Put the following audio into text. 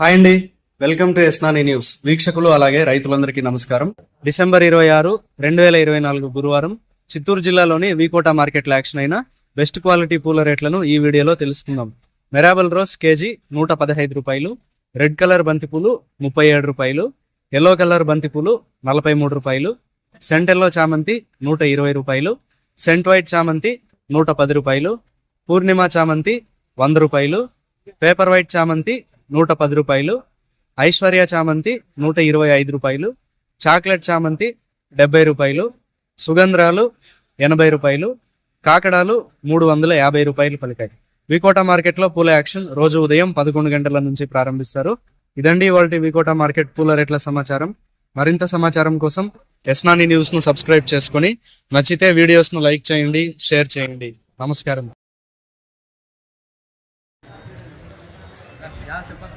Hi అండి. Welcome to ఎస్నాని news. వీక్షకులు అలాగే రైతులందరికీ నమస్కారం. డిసెంబర్ ఇరవై ఆరు రెండు వేల ఇరవై నాలుగు గురువారం చిత్తూరు జిల్లాలోని వీకోట మార్కెట్లో యాక్షన్ అయిన బెస్ట్ క్వాలిటీ పూల రేట్లను ఈ వీడియోలో తెలుసుకుందాం. మెరాబల్ రోజ్ కేజీ నూట పదహైదు రూపాయలు రెడ్ కలర్ బంతిపూలు ముప్పై ఏడు రూపాయలు ఎల్లో కలర్ బంతిపూలు నలభై మూడు రూపాయలు సెంట్ ఎల్లో చామంతి నూట ఇరవై రూపాయలు సెంట్ వైట్ చామంతి నూట పది రూపాయలు పూర్ణిమ చామంతి వంద రూపాయలు పేపర్ వైట్ చామంతి నూట పది రూపాయలు ఐశ్వర్య చామంతి నూట ఇరవై ఐదు రూపాయలు చాక్లెట్ చామంతి డెబ్బై రూపాయలు సుగంధ్రాలు ఎనభై రూపాయలు కాకడాలు మూడు వందల యాభై రూపాయలు పలికాయి. వికోట మార్కెట్లో పూల యాక్షన్ రోజు ఉదయం పదకొండు గంటల నుంచి ప్రారంభిస్తారు. ఇదండి వాళ్ళ వికోట మార్కెట్ పూల రేట్ల సమాచారం. మరింత సమాచారం కోసం ఎస్నాని న్యూస్ను సబ్స్క్రైబ్ చేసుకొని నచ్చితే వీడియోస్ను లైక్ చేయండి షేర్ చేయండి. నమస్కారం. Ya se para.